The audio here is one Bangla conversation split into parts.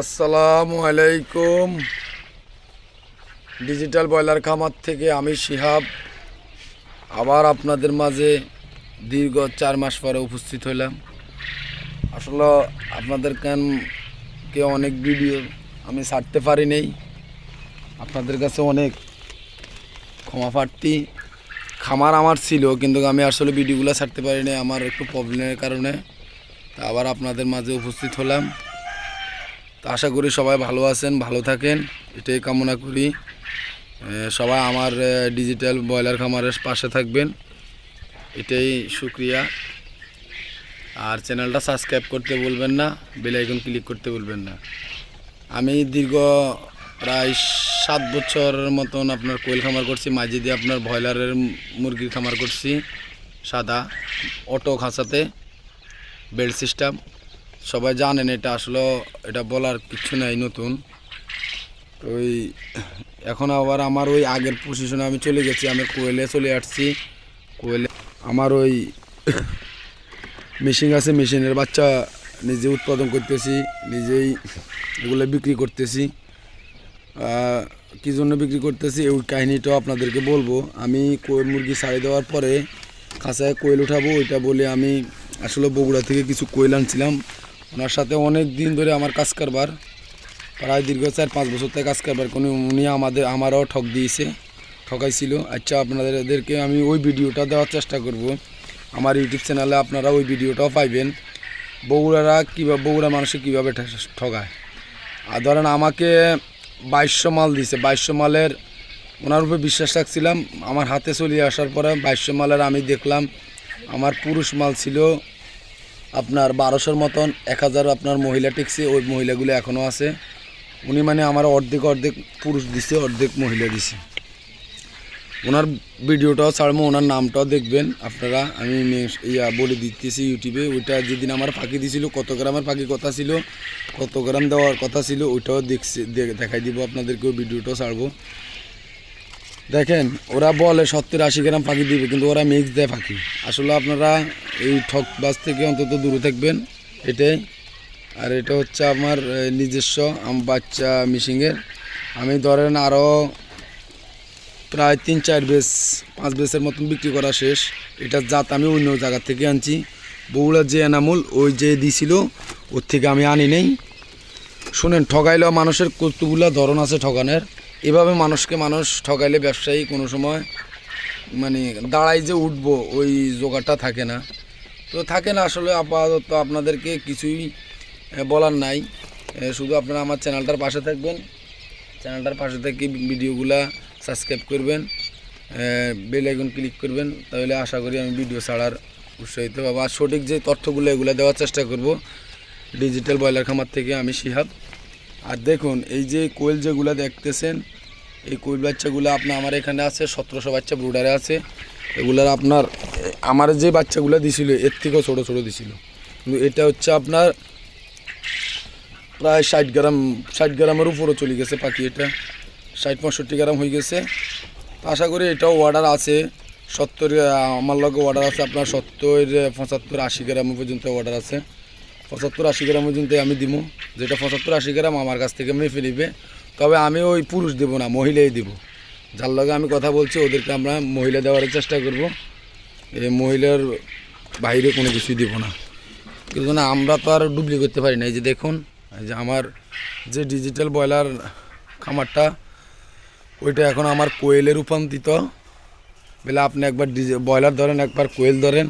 আসসালামু আলাইকুম। ডিজিটাল ব্রয়লার খামার থেকে আমি শিহাব। আবার আপনাদের মাঝে দীর্ঘ চার মাস পরে উপস্থিত হইলাম আসলে আপনাদের কানকে অনেক ভিডিও আমি ছাড়তে পারি নেই। আপনাদের কাছে অনেক ক্ষমা প্রার্থী। খামার আমার ছিল, কিন্তু আমি আসলে ভিডিওগুলো ছাড়তে পারি নাই, আমার একটু প্রবলেমের কারণে। আবার আপনাদের মাঝে উপস্থিত হলাম। তো আশা করি সবাই ভালো আছেন, ভালো থাকেন, এটাই কামনা করি। সবাই আমার ডিজিটাল ব্রয়লার খামারের পাশে থাকবেন, এটাই শুক্রিয়া আর চ্যানেলটা সাবস্ক্রাইব করতে বলবেন না বেল আইকন ক্লিক করতে বলবেন না। আমি দীর্ঘ প্রায় সাত বছরের মতন আপনার কোয়েল খামার করছি, মাঝে দিয়ে আপনার ব্রয়লারের মুরগির খামার করছি, সাদা, অটো খাঁচাতে বেল্ট সিস্টেম সবাই জানেন এটা আসলে, এটা বলার কিছু নাই নতুন। ওই, এখন আবার আমার ওই আগের পজিশনে আমি চলে গেছি, আমি কোয়েলে চলে আসছি। কোয়েলে আমার ওই মেশিন আছে মেশিনের বাচ্চা নিজে উৎপাদন করতেছি, নিজেই এগুলো বিক্রি করতেছি। কী জন্য বিক্রি করতেছি ওই কাহিনিটাও আপনাদেরকে বলব। আমি কোয়েল মুরগি ছাড়ি দেওয়ার পরে খাঁচায় কোয়েল উঠাবো, ওইটা বলে আমি আসলে বগুড়া থেকে কিছু কোয়েল আনছিলাম। ওনার সাথে অনেক দিন ধরে আমার কাজ কারবার, প্রায় দীর্ঘ চার পাঁচ বছর থেকে কাজ কারবার কোনো উনি আমাদের আমারও ঠক দিয়েছে, ঠকাইছিল। আচ্ছা আপনাদেরকে আমি ওই ভিডিওটা দেওয়ার চেষ্টা করব। আমার ইউটিউব চ্যানেলে আপনারা ওই ভিডিওটাও পাইবেন। বগুড়ারা কীভাবে বগুড়া মানুষে কীভাবে ঠকায় আর ধরেন আমাকে বাইশশো মাল দিছে। বাইশশো মালের ওনার উপরে বিশ্বাস রাখছিলাম। আমার হাতে চলে আসার পরে বাইশশো মালের আমি দেখলাম, আমার পুরুষ মাল ছিল আপনার বারোশোর মতন, এক হাজার আপনার মহিলা টেকছে, ওই মহিলাগুলো এখনও আছে। উনি মানে আমার অর্ধেক অর্ধেক পুরুষ দিছে, অর্ধেক মহিলা দিছে। ওনার ভিডিওটাও ছাড়বো, ওনার নামটাও দেখবেন আপনারা। আমি ইয়া বলে দিতেছি ইউটিউবে, ওইটা যেদিন আমার ফাঁকি দিছিল, কত গ্রামের ফাঁকি কথা ছিল, কত গ্রাম দেওয়ার কথা ছিল, ওইটাও দেখছি দেখাই দিব আপনাদেরকে ওই ভিডিওটাও ছাড়বো। দেখেন, ওরা বলে সত্তর আশি গ্রাম পাখি দিবে, কিন্তু ওরা মিক্স দেয় পাখি। আসলে আপনারা এই ঠকবাজ থেকে অন্তত দূরে থাকবেন, এটাই। আর এটা হচ্ছে আমার নিজস্ব আম বাচ্চা মিশিংয়ের আমি ধরেন আরও প্রায় তিন চার বেস, পাঁচ বেসের মতন বিক্রি করা শেষ। এটার জাত আমি অন্য জায়গা থেকে আনছি। বগুড়ার যে এনামুল, ওই যে দিছিল, ওর থেকে আমি আনি নেই। শুনেন, ঠগাইলেও মানুষের কতগুলো ধরন আছে ঠগানের। এভাবে মানুষকে মানুষ ঠগাইলে ব্যবসায়ী কোনো সময় মানে দাঁড়াই যে উঠবো, ওই জোগাড়টা থাকে না। তো থাকে না আসলে আপাতত আপনাদেরকে কিছুই বলার নাই। শুধু আপনারা আমার চ্যানেলটার পাশে থাকবেন। চ্যানেলটার পাশে থেকে ভিডিওগুলা সাবস্ক্রাইব করবেন। বেল আইকন ক্লিক করবেন। তাহলে আশা করি আমি ভিডিও ছাড়ার উৎসাহিত হব। আর সঠিক যে তথ্যগুলো এগুলো দেওয়ার চেষ্টা করব, ডিজিটাল ব্রয়লার খামার থেকে আমি শিহাব। আর দেখুন, এই যে কোয়েল যেগুলো দেখতেছেন, এই কোয়েল বাচ্চাগুলো আপনার আমার এখানে আছে, সতেরোশো বাচ্চা ব্রুডারে আছে। এগুলার আপনার, আমার যে বাচ্চাগুলো দিছিল, এর থেকেও ছোটো ছোটো দিছিল। কিন্তু এটা হচ্ছে আপনার প্রায় ষাট গ্রাম, ষাট গ্রামের উপরও চলে গেছে পাখি এটা। ষাট, পঁয়ষট্টি গ্রাম হয়ে গেছে। আশা করি এটাও অর্ডার আছে। সত্তর আমার লগে অর্ডার আছে আপনার সত্তর, পঁচাত্তর, আশি গ্রাম পর্যন্ত অর্ডার আছে। পঁচাত্তর আশি গ্রাম পর্যন্ত আমি দিব যেটা পঁচাত্তর আশি গ্রাম আমার কাছ থেকে মেপে নিবে। তবে আমি ওই পুরুষ দেব না, মহিলাই দেব। যার লগে আমি কথা বলছি, ওদেরকে আমরা মহিলা দেওয়ার চেষ্টা করব। এই মহিলার বাইরে কোনো কিছুই দেব না। কিন্তু না, আমরা তো আর ডুবলি করতে পারি না। এই যে দেখুন যে আমার যে ডিজিটাল ব্রয়লার খামারটা, ওইটা এখন আমার কোয়েলে রূপান্তরিত। বলে আপনি একবার ডিজে ব্রয়লার ধরেন, একবার কোয়েল ধরেন।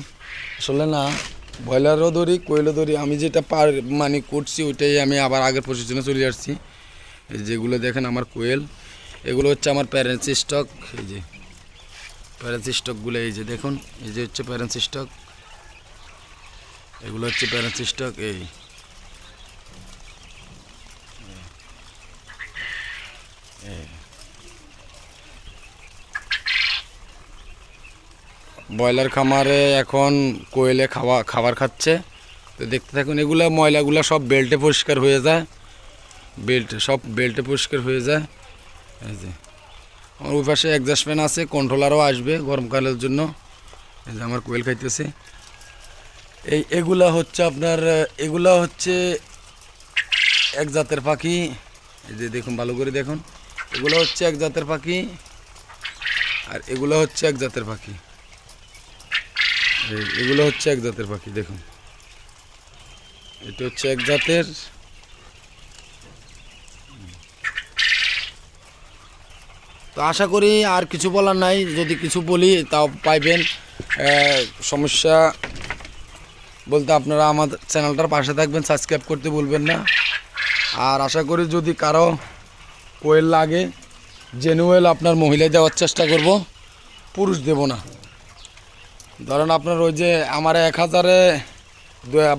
আসলে না ব্রয়লারও ধরি, কোয়েলও ধরি, আমি যেটা পার মানে করছি ওইটাই আমি আবার আগের পজিশনে চলে আসছি। যেগুলো দেখেন আমার কোয়েল, এগুলো হচ্ছে আমার প্যারেন্টস স্টক এই যে। প্যারেন্টস স্টকগুলো এই যে দেখুন, এই যে হচ্ছে প্যারেন্টস স্টক এগুলো হচ্ছে প্যারেন্টস স্টক এই। ব্রয়লার খামারে এখন কোয়েলে খাওয়া, খাবার খাচ্ছে। তো দেখতে থাকুন, এগুলো ময়লাগুলো সব বেল্টে পরিষ্কার হয়ে যায়। বেল্ট, সব বেল্টে পরিষ্কার হয়ে যায়। এই যে, আমার ওই পাশে অ্যাডজাস্ট ফ্যান আছে কন্ট্রোলারও আসবে গরমকালের জন্য। এই যে আমার কোয়েল খাইতেছে। এই, এগুলা হচ্ছে আপনার, এগুলা হচ্ছে এক জাতের পাখি। এই যে দেখুন, ভালো করে দেখুন। এগুলো হচ্ছে এক জাতের পাখি আর এগুলো হচ্ছে এক জাতের পাখি। এগুলো হচ্ছে এক জাতের পাখি, দেখুন। এটা হচ্ছে এক জাতের তো আশা করি আর কিছু বলার নাই। যদি কিছু বলি, তাও পাইবেন। সমস্যা বলতে আপনারা আমাদের চ্যানেলটার পাশে থাকবেন, সাবস্ক্রাইব করতে বলবেন না। আর আশা করি যদি কারও কোয়েল লাগে জেনুয়েল আপনার মহিলা দেওয়ার চেষ্টা করব, পুরুষ দেব না। ধরেন আপনার ওই যে আমার এক হাজারে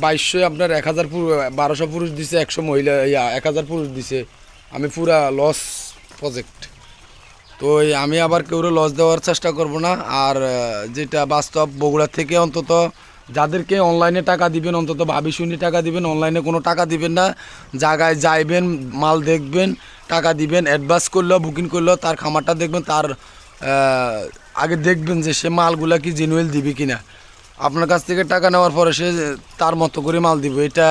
বাইশশো আপনার এক হাজার বারোশো পুরুষ দিছে, একশো মহিলা, ইয়া, এক হাজার পুরুষ দিছে। আমি পুরা লস প্রজেক্ট তো আমি আবার কেউরে লস দেওয়ার চেষ্টা করব না। আর যেটা বাস্তব, বগুড়া থেকে অন্তত যাদেরকে অনলাইনে টাকা দিবেন, অন্তত ভাবি শুনি টাকা দিবেন অনলাইনে কোনো টাকা দিবেন না। জায়গায় যাইবেন, মাল দেখবেন, টাকা দিবেন অ্যাডভান্স করলেও বুকিং করলেও তার খামারটা দেখবেন, তার আগে দেখবেন যে সে মালগুলা কি জেনুয়েল দিবে কিনা। আপনার কাছ থেকে টাকা নেওয়ার পরে সে তার মতো করে মাল দিবে। এটা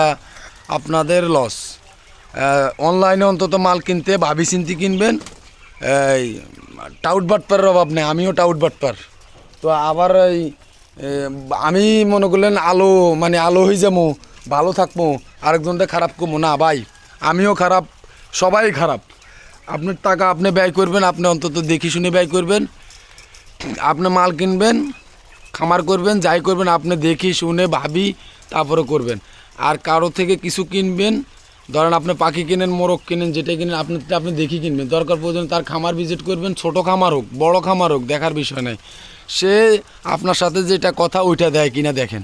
আপনাদের লস অনলাইনে অন্তত মাল কিনতে ভাবি চিন্তি কিনবেন। এই টাউট বাটপারের অভাব নেই, আমিও টাউট বাটপার তো আবার এই আমি মনে করলেন আলো মানে আলো হয়ে যাব, ভালো থাকব আরেকজনটা খারাপ করব। না ভাই, আমিও খারাপ, সবাই খারাপ। আপনার টাকা আপনি ব্যয় করবেন, আপনি অন্তত দেখে শুনে ব্যয় করবেন। আপনি মাল কিনবেন, খামার করবেন, যাই করবেন, আপনি দেখি, শুনে, ভাবি, তারপরে করবেন। আর কারও থেকে কিছু কিনবেন, ধরেন আপনি পাখি কিনেন, মোরগ কিনেন, যেটা কিনেন, আপনি আপনি দেখি কিনবেন। দরকার প্রয়োজন তার খামার ভিজিট করবেন, ছোট খামার হোক, বড় খামার হোক, দেখার বিষয় নাই। সে আপনার সাথে যেটা কথা, ওইটা দেয় কিনা দেখেন।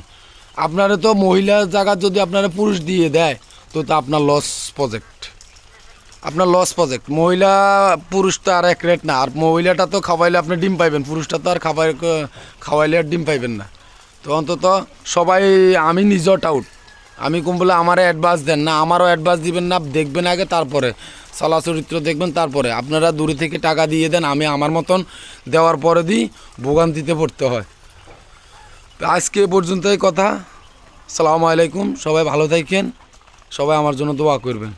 আপনারা তো মহিলা জায়গা যদি আপনারা পুরুষ দিয়ে দেয়, তো তা আপনার লস প্রজেক্ট আপনার লস প্রজেক্ট মহিলা, পুরুষ তো আর এক রেট না। আর মহিলাটা তো খাওয়াইলে আপনি ডিম পাইবেন। পুরুষটা তো আর খাওয়াই, খাওয়াইলে আর ডিম পাইবেন না। তো অন্তত সবাই, আমি নিজেও টাউট আমি কম বলে আমারও অ্যাডভান্স দেন না। আমারও অ্যাডভান্স দিবেন না। দেখবেন আগে, তারপরে। চলা চরিত্র দেখবেন, তারপরে। আপনারা দূরে থেকে টাকা দিয়ে দেন। আমি আমার মতন দেওয়ার পরে দিই ভোগান্তিতে পড়তে হয়। আজকে এ পর্যন্তই কথা। সালামু আলাইকুম। সবাই ভালো থাকেন। সবাই আমার জন্য দোয়া করবেন।